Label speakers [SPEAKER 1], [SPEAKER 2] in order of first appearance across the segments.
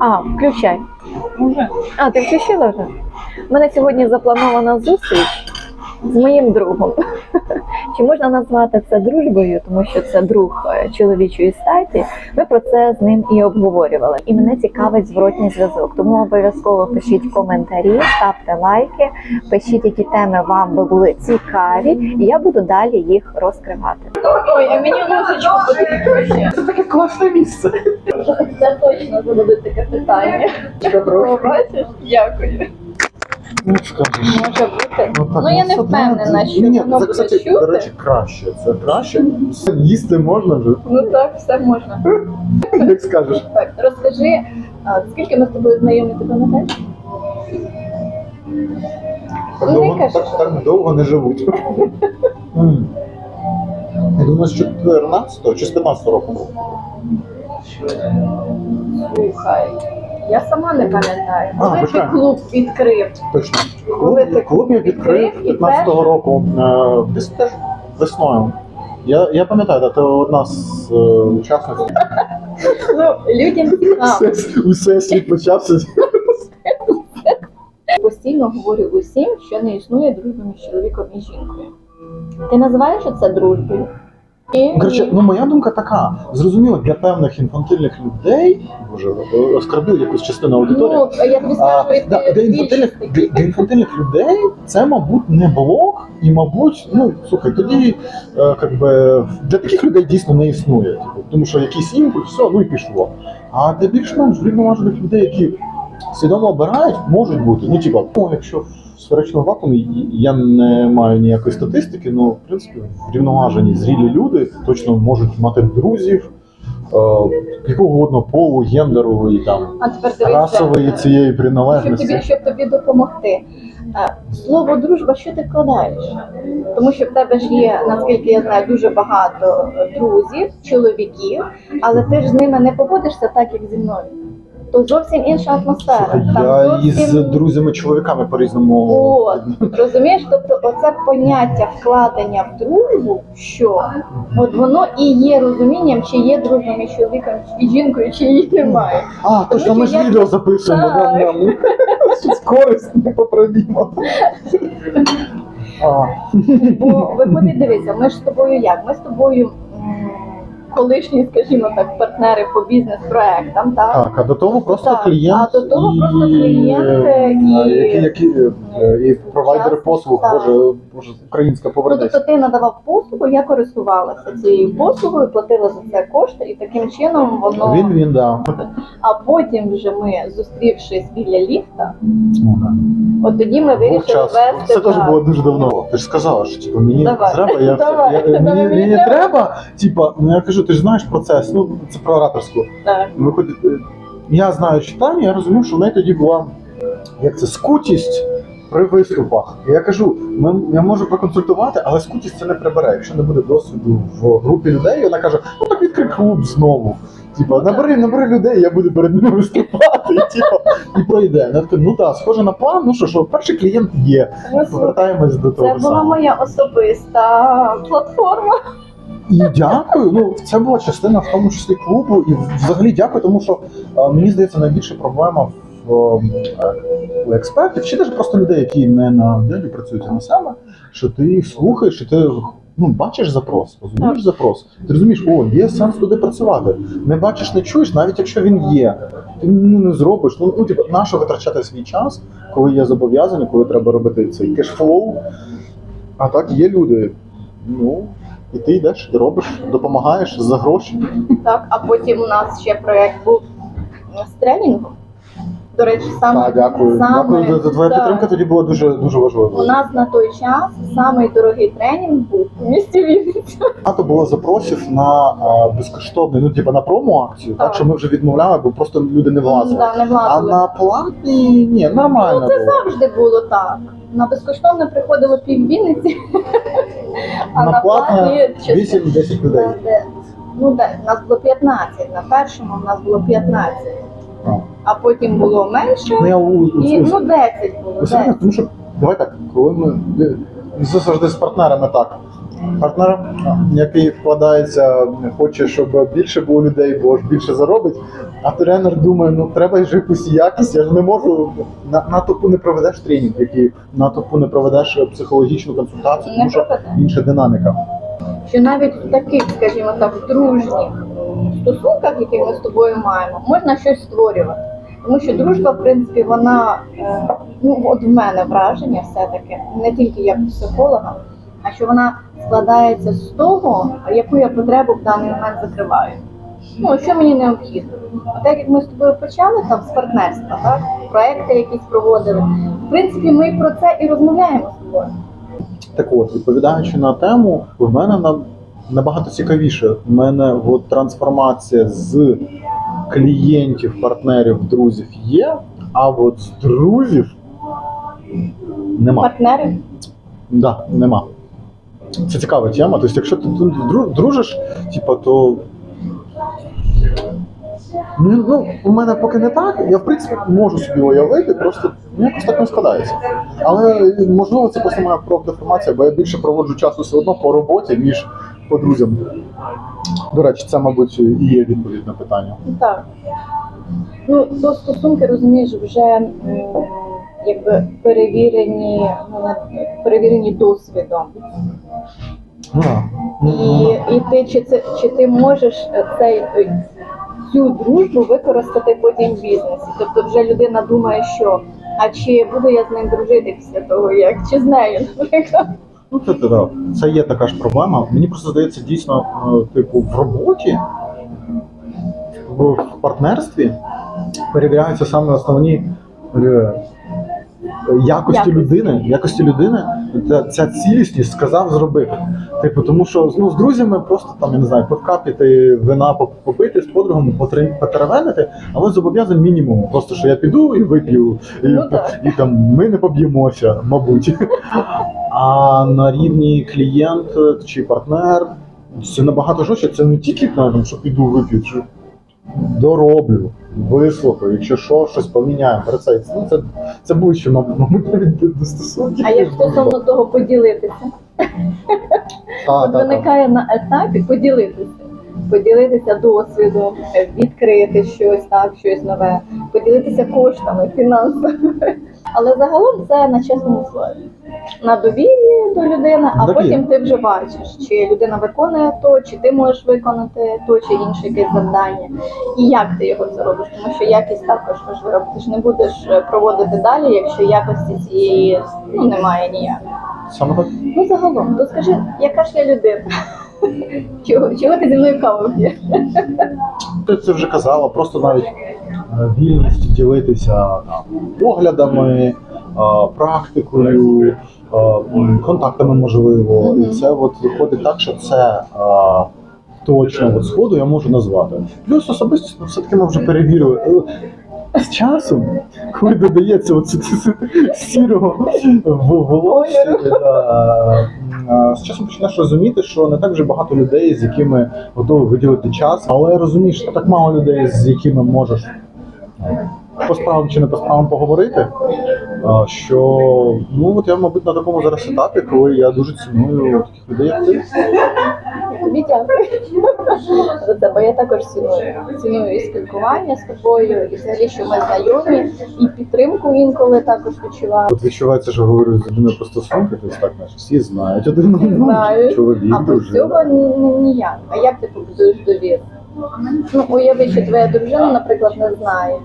[SPEAKER 1] А, включай.
[SPEAKER 2] Уже.
[SPEAKER 1] А, ти включила вже? У мене сьогодні запланована зустріч з моїм другом. Чи можна назвати це дружбою, тому що це друг е, чоловічої статі. Ми про це з ним і обговорювали. І мене цікавить зворотній зв'язок. Тому обов'язково пишіть коментарі, ставте лайки, пишіть, які теми вам би були цікаві, і я буду далі їх розкривати.
[SPEAKER 2] Ой, а мені потрібно.
[SPEAKER 3] Це таке класне місце.
[SPEAKER 2] Це точно зададуть таке питання. Дякую.
[SPEAKER 3] Ну, скажеш.
[SPEAKER 2] Може бути.
[SPEAKER 3] Ну, так,
[SPEAKER 2] Ну, я не впевнена, що
[SPEAKER 3] ні,
[SPEAKER 2] воно
[SPEAKER 3] це,
[SPEAKER 2] буде
[SPEAKER 3] кстати,
[SPEAKER 2] чути.
[SPEAKER 3] До речі, краще. Це краще. Їсти можна вже,
[SPEAKER 2] Ну так, все можна.
[SPEAKER 3] як скажеш.
[SPEAKER 2] Так, розкажи, а, скільки ми з тобою знайомі, ти пам'ятаєш?
[SPEAKER 3] Так
[SPEAKER 2] Ну,
[SPEAKER 3] довго, так, так довго не живуть. М. Я думаю, з 14 чи з 15 року.
[SPEAKER 2] Слухай. Я сама не пам'ятаю.
[SPEAKER 3] А,
[SPEAKER 2] Коли ти
[SPEAKER 3] почекай.
[SPEAKER 2] клуб відкрив,
[SPEAKER 3] Точно.
[SPEAKER 2] Коли ти
[SPEAKER 3] Клуб, клуб я відкрив
[SPEAKER 2] відкрив і
[SPEAKER 3] 15-го року. е, Десь теж весною. Я, я пам'ятаю, да, ти одна з е, учасниць.
[SPEAKER 2] ну, людям цікаво.
[SPEAKER 3] Усе, усе світ почався.
[SPEAKER 2] Постійно говорю усім, що не існує дружби між чоловіком і жінкою. Ти називаєш це дружбою? І
[SPEAKER 3] Коротше, ну моя думка така: зрозуміло, для певних інфантильних людей, боже, оскорбив якусь частину аудиторії.
[SPEAKER 2] ну, я тобі
[SPEAKER 3] А,
[SPEAKER 2] скажу,
[SPEAKER 3] да, для, інфантильних, для, для інфантильних людей це, мабуть, не блог, і, мабуть, ну слухай, тоді е, как би, для таких людей дійсно не існує. Типу, тому що якийсь імпульс, все, ну і пішло. А для більш-менш рівноважених людей, які свідомо обирають, можуть бути. Ну, типа, ну, якщо в сферичному вакуумі я не маю ніякої статистики, ну в принципі врівноважені зрілі люди точно можуть мати друзів. е, Якого угодно полу, гендеру і там
[SPEAKER 2] А тепер дивися,
[SPEAKER 3] расової цієї
[SPEAKER 2] щоб
[SPEAKER 3] приналежності.
[SPEAKER 2] тобі, щоб тобі допомогти. Е, Слово дружба, що ти вкладаєш? Тому що в тебе ж є, наскільки я знаю, дуже багато друзів, чоловіків, але ти ж з ними не поводишся так, як зі мною. То зовсім інша атмосфера. Там
[SPEAKER 3] я із друзями-чоловіками по-різному.
[SPEAKER 2] От, розумієш, тобто оце поняття вкладення в дружбу, що от воно і є розумінням, чи є дружба між чоловіком і жінкою, чи її немає.
[SPEAKER 3] А, точно, ми ж
[SPEAKER 2] я-
[SPEAKER 3] відео записуємо,
[SPEAKER 2] Так.
[SPEAKER 3] да, да, ми щось корисне поправімо.
[SPEAKER 2] Бо виходить, дивися, ми ж з тобою як? Ми з тобою колишні, скажімо так, партнери по бізнес-проектам, так?
[SPEAKER 3] Так, а до того просто
[SPEAKER 2] Так,
[SPEAKER 3] клієнт.
[SPEAKER 2] а до того
[SPEAKER 3] і,
[SPEAKER 2] просто клієнт,
[SPEAKER 3] е,
[SPEAKER 2] і-
[SPEAKER 3] які, які, е, і провайдери послуг,
[SPEAKER 2] так.
[SPEAKER 3] боже, боже, українська
[SPEAKER 2] Ну,
[SPEAKER 3] повернеться.
[SPEAKER 2] тобто ти надавав послугу, я користувалася цією послугою, платила за це кошти, і таким чином воно.
[SPEAKER 3] Він він, да.
[SPEAKER 2] А потім вже ми, зустрівшись біля ліфта, от тоді ми вирішили вести.
[SPEAKER 3] Це теж було дуже давно. Ти ж сказала, що типу, мені
[SPEAKER 2] Давай.
[SPEAKER 3] треба, я,
[SPEAKER 2] Давай.
[SPEAKER 3] я,
[SPEAKER 2] Давай,
[SPEAKER 3] мені,
[SPEAKER 2] мені треба.
[SPEAKER 3] Типа, ну я кажу, ти ж знаєш процес, ну це про ораторську.
[SPEAKER 2] Так.
[SPEAKER 3] Виходить, е, я знаю читання, я розумів, що в неї тоді була як це скутість при виступах. І я кажу, ми, я можу проконсультувати, але скутість це не прибере. Якщо не буде досвіду в групі людей, вона каже, ну так відкрий клуб знову. Типа, набери, набери людей, я буду перед ними виступати, і, типа, і пройде. Я така, ну так, схоже на план, ну що, що перший клієнт є.
[SPEAKER 2] Ну,
[SPEAKER 3] Повертаємось до того
[SPEAKER 2] Це була
[SPEAKER 3] самого.
[SPEAKER 2] моя особиста платформа.
[SPEAKER 3] І дякую. Ну це була частина в тому числі клубу. І взагалі дякую, тому що е, мені здається, найбільша проблема в е, у експертів, чи навіть просто людей, які не на делі працюють а на себе, що ти їх слухаєш, і ти ну бачиш запрос, розумієш
[SPEAKER 2] Так.
[SPEAKER 3] запрос. Ти розумієш, о, є сенс туди працювати. Не бачиш, не чуєш, навіть якщо він є. Ти ну, не зробиш. Ну, ну типу, нащо витрачати свій час, коли є зобов'язання, коли треба робити цей кешфлоу. А так є люди. Ну, і ти йдеш і робиш, допомагаєш за гроші.
[SPEAKER 2] Так, а потім у нас ще проєкт був з тренінгом. До речі, саме,
[SPEAKER 3] Так, дякую.
[SPEAKER 2] саме
[SPEAKER 3] Дякую. Твоя
[SPEAKER 2] так.
[SPEAKER 3] підтримка тоді була дуже дуже
[SPEAKER 2] у нас на той час самий дорогий тренінг був у місті Вінниця.
[SPEAKER 3] Багато було запросів на а, безкоштовний, ну типа на промо-акцію, так
[SPEAKER 2] Так.
[SPEAKER 3] що ми вже відмовляли, бо просто люди не влазили.
[SPEAKER 2] Да, не
[SPEAKER 3] А
[SPEAKER 2] влазили.
[SPEAKER 3] на платний ні, нормально
[SPEAKER 2] Ну, це
[SPEAKER 3] було.
[SPEAKER 2] завжди було так. На безкоштовне приходило пів Вінниці, а
[SPEAKER 3] На
[SPEAKER 2] платні частина.
[SPEAKER 3] 8-10 людей.
[SPEAKER 2] Ну де, нас було 15, на першому в нас було 15,
[SPEAKER 3] А.
[SPEAKER 2] потім було менше,
[SPEAKER 3] Ну
[SPEAKER 2] і ну 10 було. 10.
[SPEAKER 3] тому що давай так, коли ми завжди з партнерами так. Партнера, який вкладається, хоче, щоб більше було людей, бо ж більше заробить. А тренер думає, ну треба ж якусь якість, я ж не можу на, на топу не проведеш тренінг, який на топу не проведеш психологічну консультацію, тому що інша динаміка.
[SPEAKER 2] що навіть в таких, скажімо так, дружніх стосунках, які ми з тобою маємо, можна щось створювати. Тому що дружба, в принципі, вона, е, ну от в мене враження все-таки, не тільки як психолога, а що вона складається з того, яку я потребу в даний момент закриваю. Ну, що мені необхідно. Так як ми з тобою почали там з партнерства, так? проекти якісь проводили. В принципі, ми про це і розмовляємо з тобою.
[SPEAKER 3] Так от, відповідаючи на тему, в мене на, набагато цікавіше. У мене от, трансформація з клієнтів, партнерів, друзів є, а от з друзів нема.
[SPEAKER 2] Партнери
[SPEAKER 3] Да, нема. Це цікава тема. Тобто, якщо ти дружиш, типа, то. Ну, ну, у мене поки не так, я в принципі можу собі уявити, просто ну, якось так не складається. Але можливо це просто моя профдеформація, бо я більше проводжу часу все одно по роботі, ніж по друзям. До речі, це, мабуть, і є відповідь на питання.
[SPEAKER 2] Так. Ну, то стосунки, розумієш, вже якби перевірені, ну, перевірені досвідом.
[SPEAKER 3] Да.
[SPEAKER 2] І, і ти чи це чи ти можеш е, цей е, цю дружбу використати потім в бізнесі? Тобто вже людина думає, що а чи буду я з ним дружити після того, як чи з нею, наприклад.
[SPEAKER 3] Ну, це, це, да. це є така ж проблема. Мені просто здається, дійсно, е, типу, в роботі, в, партнерстві перевіряються саме основні якості
[SPEAKER 2] Якості.
[SPEAKER 3] людини, якості людини, ця, ця цілісність сказав зробити. Типу, тому що ну, з друзями просто там, я не знаю, пивка піти, вина поп- попити з подругами, потеревенити, а ви мінімум. Просто що я піду і вип'ю, і,
[SPEAKER 2] Ну, так.
[SPEAKER 3] і там ми не поб'ємося, мабуть. А на рівні клієнт чи партнер це набагато жорстче. Це не тільки там, що піду вип'ю, чи дороблю, вислухаю, якщо що, щось поміняємо. Про це, ну, це, це ближче, мабуть, навіть до стосунків.
[SPEAKER 2] А як стосовно того поділитися?
[SPEAKER 3] Та,
[SPEAKER 2] От
[SPEAKER 3] та, та.
[SPEAKER 2] виникає на етапі поділитися. Поділитися досвідом, відкрити щось, так, щось нове, поділитися коштами, фінансами. Але загалом це на чесному слові. На довір'ї до людини, а
[SPEAKER 3] Довір'я.
[SPEAKER 2] потім ти вже бачиш, чи людина виконує то, чи ти можеш виконати то, чи інше якесь завдання, і як ти його це робиш, тому що якість також важлива. Ти ж не будеш е, проводити далі, якщо якості цієї ну, немає ніякої.
[SPEAKER 3] Саме так.
[SPEAKER 2] Ну, загалом, то скажи, яка ж я людина? Чого, чого ти зі мною каву п'єш?
[SPEAKER 3] Ти це вже казала, просто навіть е, вільність ділитися там, поглядами, е, практикою, е, контактами можливо. І це от виходить так, що це точно от сходу я можу назвати. Плюс особисто все-таки ми вже перевірили. З часом, коли додається оце сірого волосся, з часом починаєш розуміти, що не так вже багато людей, з якими готові виділити час, але розумієш, так мало людей, з якими можеш по справам чи не по справам поговорити. Що ну от я, мабуть, на такому зараз етапі, коли я дуже ціную таких людей, як ти.
[SPEAKER 2] Тобі дякую за це, бо я також ціную. Ціную і спілкування з тобою, і взагалі, що ми знайомі, і підтримку інколи також відчуваю.
[SPEAKER 3] От відчувається, що говорю з людиною про стосунки, тобто так, наче всі знають один одного, чоловік,
[SPEAKER 2] А без цього ні- ні- ніяк. А як ти побудуєш довіру? Ну, уяви, що твоя дружина, наприклад, не знає,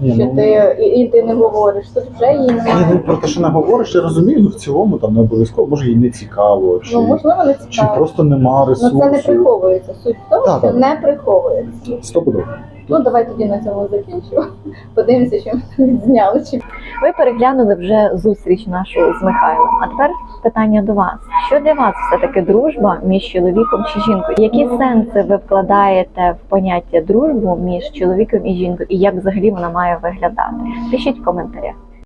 [SPEAKER 3] Ні,
[SPEAKER 2] що
[SPEAKER 3] ну,
[SPEAKER 2] ти і, і ти не говориш, тут вже її
[SPEAKER 3] Ні, ну про те, що не говориш, я розумію, ну в цілому там не обов'язково, може їй не цікаво, чи,
[SPEAKER 2] Ну, можливо, не
[SPEAKER 3] чи
[SPEAKER 2] цікаво.
[SPEAKER 3] просто нема
[SPEAKER 2] Ну
[SPEAKER 3] ресурсу.
[SPEAKER 2] це не приховується. Суть в тому,
[SPEAKER 3] Так,
[SPEAKER 2] що
[SPEAKER 3] так.
[SPEAKER 2] не приховується.
[SPEAKER 3] Стопудово.
[SPEAKER 2] Ну давай тоді на цьому закінчимо. Подивимося, що ми відзняли. Чи
[SPEAKER 1] Ви переглянули вже зустріч нашу з Михайлом. А тепер питання до вас: що для вас все таки дружба між чоловіком чи жінкою? Які сенси ви вкладаєте в поняття дружбу між чоловіком і жінкою, і як взагалі вона має виглядати? Пишіть в коментарях.